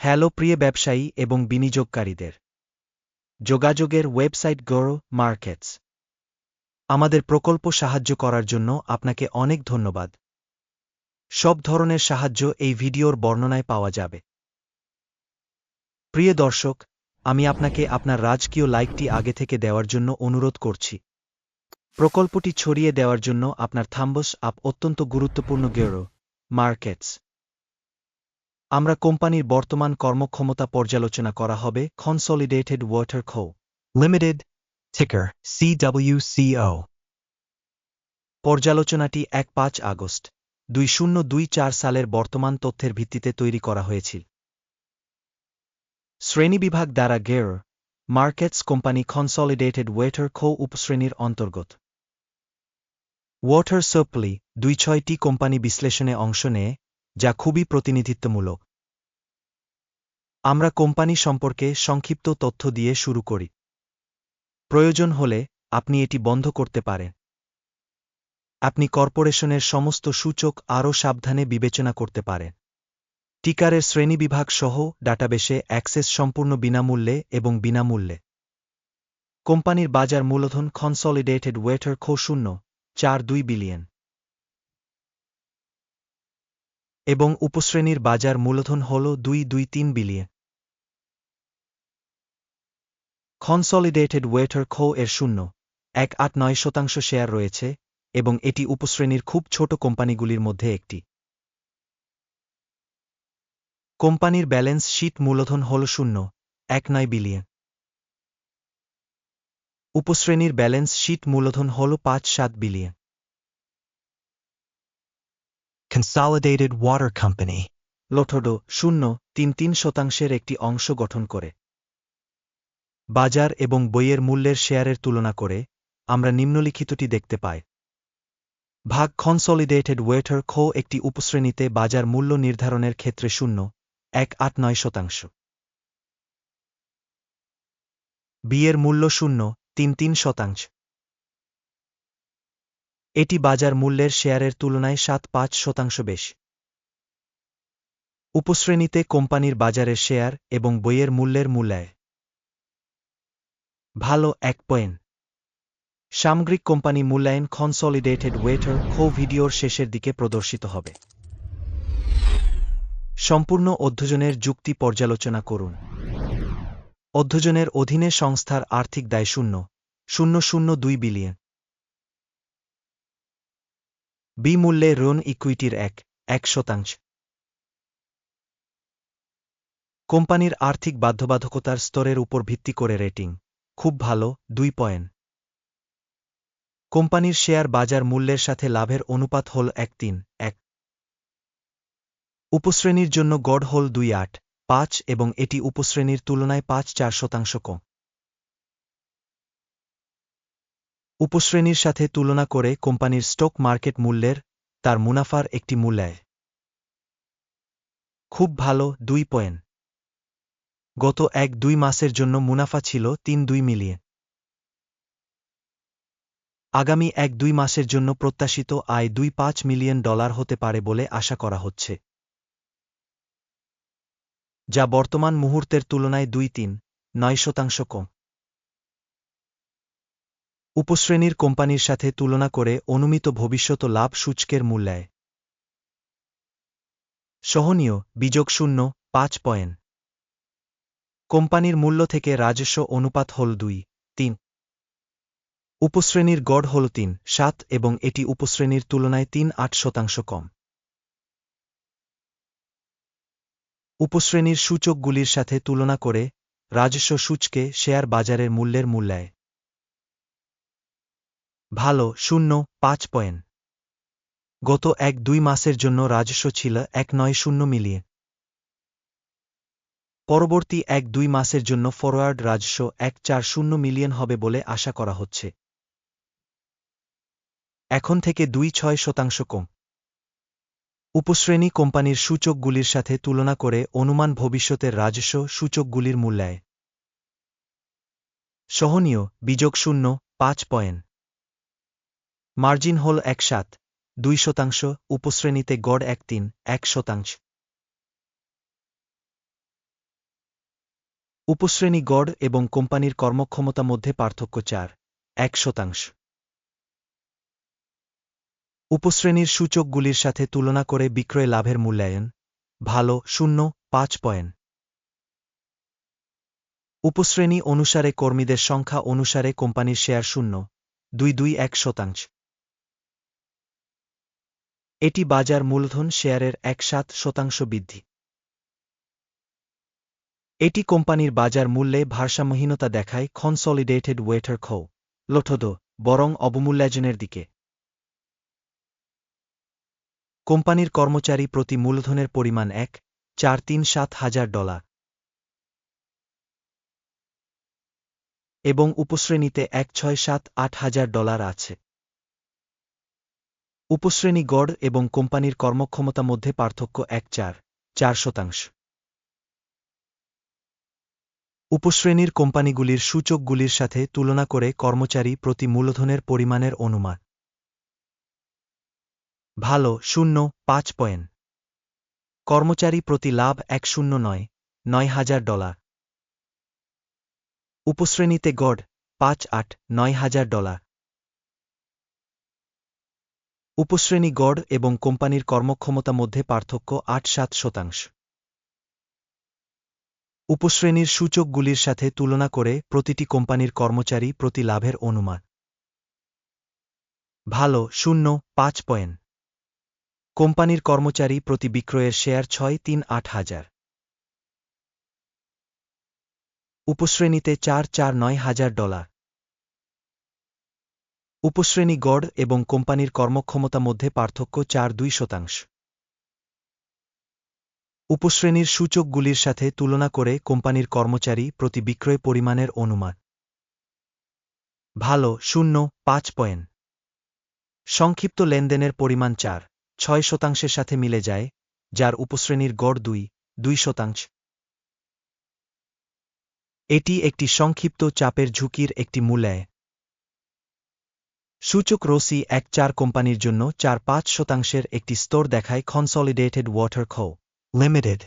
Hello প্রিয় ব্যবসায়ী এবং বিনিয়োগকারীদের। যোগাযোগের ওয়েবসাইট গৌরো মার্কেটস আমাদের প্রকল্প সাহায্য করার জন্য আপনাকে অনেক ধন্যবাদ। সব ধরনের সাহায্য এই ভিডিওর বর্ণনায় পাওয়া যাবে। প্রিয় দর্শক, আমি আপনাকে আপনার রাজকীয় লাইকটি আগে থেকে দেওয়ার জন্য অনুরোধ করছি। প্রকল্পটি ছড়িয়ে দেওয়ার জন্য আপনার থাম্বস আপ অত্যন্ত গুরুত্বপূর্ণ গেরো মার্কেটস আমরা কোম্পানির বর্তমান কর্মক্ষমতা পর্যালোচনা করা হবে consolidated water co Limited, ticker CWCO. পর্যালোচনাটি এক পাঁচ আগস্ট দুই শূন্য দুই চার সালের বর্তমান তথ্যের ভিত্তিতে তৈরি করা হয়েছিল। শ্রেণীবিভাগ দ্বারা গের markets company consolidated water co উপশ্রেণীর অন্তর্গত। ওয়াটার সোপলি দুই ছয়টি কোম্পানি বিশ্লেষণে অংশ নেয় যা খুবই প্রতিনিধিত্বমূলক। আমরা কোম্পানি সম্পর্কে সংক্ষিপ্ত তথ্য দিয়ে শুরু করি। প্রয়োজন হলে আপনি এটি বন্ধ করতে পারেন। আপনি কর্পোরেশনের সমস্ত সূচক আরও সাবধানে বিবেচনা করতে পারেন। টিকারের শ্রেণীবিভাগ সহ ডাটাবেসে অ্যাক্সেস সম্পূর্ণ বিনামূল্যে এবং বিনামূল্যে। কোম্পানির বাজার মূলধন কনসলিডেটেড ওয়েটার খো শূন্য, চার দুই বিলিয়ন। এবং উপশ্রেণীর বাজার মূলধন হল দুই দুই তিন বিলিয়ন। কনসলিডেটেড ওয়েটার খো এর শূন্য, এক আট নয় শতাংশ শেয়ার রয়েছে এবং এটি উপশ্রেণীর খুব ছোট কোম্পানিগুলির মধ্যে একটি। কোম্পানির ব্যালেন্স শীট মূলধন হল শূন্য, এক নয় বিলিয়ন। উপশ্রেণীর ব্যালেন্স শীট মূলধন হল পাঁচ সাত বিলিয়ন। Consolidated Water Company. লোঠোডো শূন্য তিন তিন শতাংশের একটি অংশ গঠন করে। বাজার এবং বইয়ের মূল্যের শেয়ারের তুলনা করে আমরা নিম্নলিখিতটি দেখতে পাই। ভাগ কনসলিডেটেড ওয়েটার খো একটি উপশ্রেণীতে বাজার মূল্য নির্ধারণের ক্ষেত্রে শূন্য, এক আট নয় শতাংশ। বিয়ের মূল্য শূন্য, তিন তিন শতাংশ। এটি বাজার মূল্যের শেয়ারের তুলনায় সাত পাঁচ শতাংশ বেশি। উপশ্রেণীতে কোম্পানির বাজারের শেয়ার এবং বইয়ের মূল্যের মূল্যায় ভালো এক পয়েন্ট। সামগ্রিক কোম্পানি মূল্যায়ন কনসলিডেটেড ওয়েটার খো ভিডিওর শেষের দিকে প্রদর্শিত হবে। সম্পূর্ণ অধ্যজনের যুক্তি পর্যালোচনা করুন। অধ্যজনের অধীনে সংস্থার আর্থিক দায় শূন্য। শূন্য শূন্য দুই বিলিয়ন। বিমূল্যে ঋণ ইকুইটির এক এক শতাংশ। কোম্পানির আর্থিক বাধ্যবাধকতার স্তরের উপর ভিত্তি করে রেটিং, খুব ভালো, দুই পয়েন্ট। কোম্পানির শেয়ার বাজার মূল্যের সাথে লাভের অনুপাত হল এক তিন, এক। উপশ্রেণীর জন্য গড় হল দুই আট, পাঁচ এবং এটি উপশ্রেণীর তুলনায় পাঁচ চার শতাংশ কম। উপশ্রেণীর সাথে তুলনা করে কোম্পানির স্টক মার্কেট মূল্যের তার মুনাফার একটি মূল্যায় খুব ভালো, দুই পয়েন্ট। গত এক দুই মাসের জন্য মুনাফা ছিল তিন দুই মিলিয়ন। আগামী এক দুই মাসের জন্য প্রত্যাশিত আয় দুই পাঁচ মিলিয়ন ডলার হতে পারে বলে আশা করা হচ্ছে। যা বর্তমান মুহূর্তের তুলনায় দুই তিন, নয় শতাংশ কম। উপশ্রেণীর কোম্পানির সাথে তুলনা করে অনুমিত ভবিষ্যৎ লাভ সূচকের মূল্যায় সহনীয়, বিযোগ শূন্য, পাঁচ পয়েন্ট। কোম্পানির মূল্য থেকে রাজস্ব অনুপাত হল দুই, তিন। উপশ্রেণীর গড় হল তিন, সাত এবং এটি উপশ্রেণীর তুলনায় তিন আট শতাংশ কম। উপশ্রেণীর সূচকগুলির সাথে তুলনা করে রাজস্ব সূচকে শেয়ার বাজারের মূল্যের মূল্যায় ভালো, শূন্য, পাঁচ পয়েন্ট। গত এক দুই মাসের জন্য রাজস্ব ছিল এক নয় শূন্য মিলিয়ন। পরবর্তী এক দুই মাসের জন্য ফরওয়ার্ড রাজস্ব এক চার শূন্য মিলিয়ন হবে বলে আশা করা হচ্ছে। এখন থেকে দুই ছয় শতাংশ কম। উপশ্রেণী কোম্পানির সূচকগুলির সাথে তুলনা করে অনুমান ভবিষ্যতের রাজস্ব সূচকগুলির মূল্যায়। সহনীয়, বিযোগ শূন্য, পাঁচ পয়েন্ট। মার্জিন হল এক সাত, দুই শতাংশ, উপশ্রেণীতে গড় এক তিন, এক শতাংশ। উপশ্রেণী গড় এবং কোম্পানির কর্মক্ষমতা মধ্যে পার্থক্য চার, এক শতাংশ। উপশ্রেণীর সূচকগুলির সাথে তুলনা করে বিক্রয় লাভের মূল্যায়ন, ভালো, শূন্য, পাঁচ পয়েন্ট। উপশ্রেণী অনুসারে কর্মীদের সংখ্যা অনুসারে কোম্পানির শেয়ার শূন্য, দুই দুই এক শতাংশ। এটি বাজার মূলধন শেয়ারের এক সাত শতাংশ বৃদ্ধি। এটি কোম্পানির বাজার মূল্যে ভারসাম্যহীনতা দেখায় কনসলিডেটেড ওয়েটার খো লঠদ, বরং অবমূল্যায়নের দিকে। কোম্পানির কর্মচারী প্রতি মূলধনের পরিমাণ এক, চার তিন সাত হাজার ডলার। এবং উপশ্রেণীতে এক ছয় সাত আট হাজার ডলার আছে। উপশ্রেণী গড় এবং কোম্পানির কর্মক্ষমতা মধ্যে পার্থক্য এক চার চার শতাংশ। উপশ্রেণীর কোম্পানিগুলির সূচকগুলির সাথে তুলনা করে কর্মচারী প্রতি মূলধনের পরিমাণের অনুমান। ভালো, শূন্য, পাঁচ পয়েন্ট। কর্মচারী প্রতি লাভ এক শূন্য নয় নয় হাজার ডলার। উপশ্রেণীতে গড়, পাঁচ আট, নয় হাজার ডলার। উপশ্রেণী গড় এবং কোম্পানির কর্মক্ষমতা মধ্যে পার্থক্য আট সাত শতাংশ। উপশ্রেণীর সূচকগুলির সাথে তুলনা করে প্রতিটি কোম্পানির কর্মচারী প্রতি লাভের অনুমান। ভালো, শূন্য, পাঁচ পয়েন্ট। কোম্পানির কর্মচারী প্রতি বিক্রয়ের শেয়ার ছয়, তিন, আট হাজার। উপশ্রেণীতে চার চার, নয় হাজার ডলার। উপশ্রেণী গড় এবং কোম্পানির কর্মক্ষমতা মধ্যে পার্থক্য চার দুই শতাংশ। উপশ্রেণীর সূচকগুলির সাথে তুলনা করে কোম্পানির কর্মচারী প্রতি বিক্রয় পরিমাণের অনুমান। ভালো, শূন্য, পাঁচ পয়েন্ট। সংক্ষিপ্ত লেনদেনের পরিমাণ চার, ছয় শতাংশের সাথে মিলে যায়, যার উপশ্রেণীর গড় দুই দুই শতাংশ। এটি একটি সংক্ষিপ্ত চাপের ঝুঁকির একটি মূল্যায়। সূচক রসি এক চার কোম্পানির জন্য চার পাঁচ শতাংশের একটি স্তর দেখায় কনসলিডেটেড ওয়াটার খো Limited.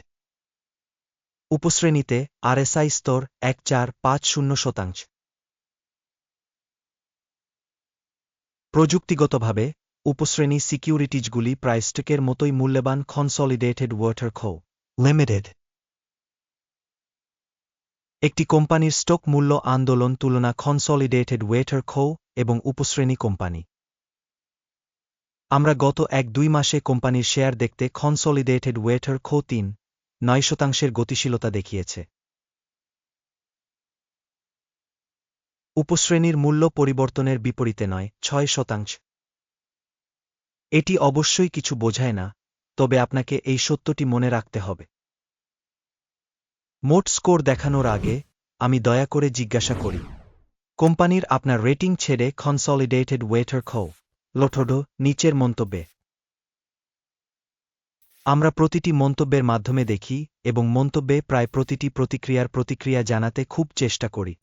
উপশ্রেণীতে আরএসআই স্তর এক চার পাঁচ শূন্য শতাংশ প্রযুক্তিগতভাবে উপশ্রেণী সিকিউরিটিজগুলি প্রায় স্টকের মতোই মূল্যবান কনসলিডেটেড ওয়াটার খো Limited. একটি কোম্পানির স্টক মূল্য আন্দোলন তুলনা কনসলিডেটেড ওয়েটার খো এবং উপশ্রেণী কোম্পানি। আমরা গত এক দুই মাসে কোম্পানির শেয়ার দেখতে কনসলিডেটেড ওয়েটার খো তিন, নয় শতাংশের গতিশীলতা দেখিয়েছে। উপশ্রেণীর মূল্য পরিবর্তনের বিপরীতে নয়, ছয় শতাংশ। এটি অবশ্যই কিছু বোঝায় না, তবে আপনাকে এই সত্যটি মনে রাখতে হবে। মোট স্কোর দেখানোর আগে আমি দয়া করে জিজ্ঞাসা করি। কোম্পানির আপনার রেটিং ছেড়ে কনসলিডেটেড ওয়েটার খো লঠোডো, নিচের মন্তব্যে। আমরা প্রতিটি মন্তব্যের মাধ্যমে দেখি এবং মন্তব্যে প্রায় প্রতিটি প্রতিক্রিয়ার প্রতিক্রিয়া জানাতে খুব চেষ্টা করি।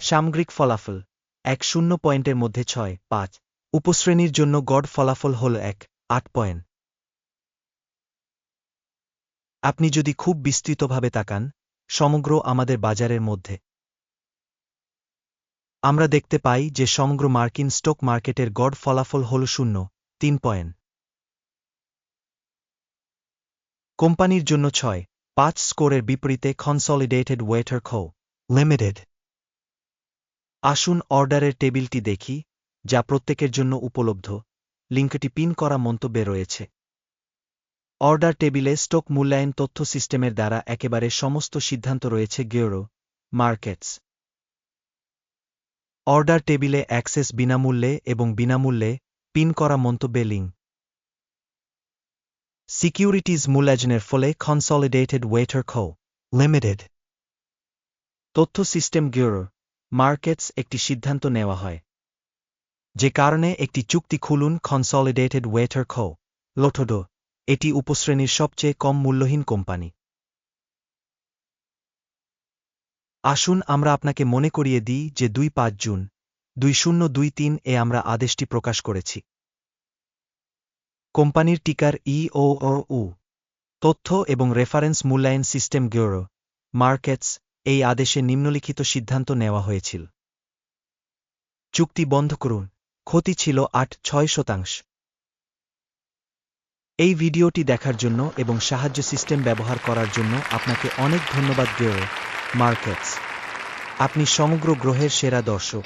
সামগ্রিক ফলাফল, এক শূন্য পয়েন্টের মধ্যে ছয়, পাঁচ। উপশ্রেণীর জন্য গড় ফলাফল হল এক, আট পয়েন্ট। আপনি যদি খুব বিস্তৃতভাবে তাকান, সমগ্র আমাদের বাজারের মধ্যে। আমরা দেখতে পাই যে সমগ্র মার্কিন স্টক মার্কেটের গড় ফলাফল হল শূন্য, তিন পয়েন্ট। কোম্পানির জন্য ছয়, পাঁচ স্কোরের বিপরীতে কনসলিডেটেড ওয়েটার খো লিমিটেড আসুন অর্ডারের টেবিলটি দেখি, যা প্রত্যেকের জন্য উপলব্ধ। লিঙ্কটি পিন করা মন্তব্যে রয়েছে। অর্ডার টেবিলে স্টক মূল্যায়ন তথ্য সিস্টেমের দ্বারা একেবারে সমস্ত সিদ্ধান্ত রয়েছে গেরো মার্কেটস অর্ডার টেবিলে অ্যাক্সেস বিনামূল্যে এবং বিনামূল্যে পিন করা মন্তব্যে লিঙ্ক সিকিউরিটিজ মূল্যায়নের ফলে কনসলিডেটেড ওয়েটার খো Limited. তথ্য সিস্টেম গিউরো মার্কেটস একটি সিদ্ধান্ত নেওয়া হয়, যে কারণে একটি চুক্তি খুলুন কনসলিডেটেড ওয়েটার খো লোঠোডো এটি উপশ্রেণীর সবচেয়ে কম মূল্যহীন কোম্পানি আসুন আমরা আপনাকে মনে করিয়ে দিই যে দুই পাঁচ জুন, দুই শূন্য দুই তিন এ আমরা আদেশটি প্রকাশ করেছি। কোম্পানির টিকার ই ও ও উ, তথ্য এবং রেফারেন্স মূল্যায়ন সিস্টেম গেরো মার্কেটস, এই আদেশে নিম্নলিখিত সিদ্ধান্ত নেওয়া হয়েছিল। চুক্তি বন্ধ করুন, ক্ষতি ছিল আট ছয় শতাংশ। এই ভিডিওটি দেখার জন্য এবং সাহায্য সিস্টেম ব্যবহার করার জন্য আপনাকে অনেক ধন্যবাদ গেও মার্কেটস। আপনি সমগ্র গ্রহের সেরা দর্শক।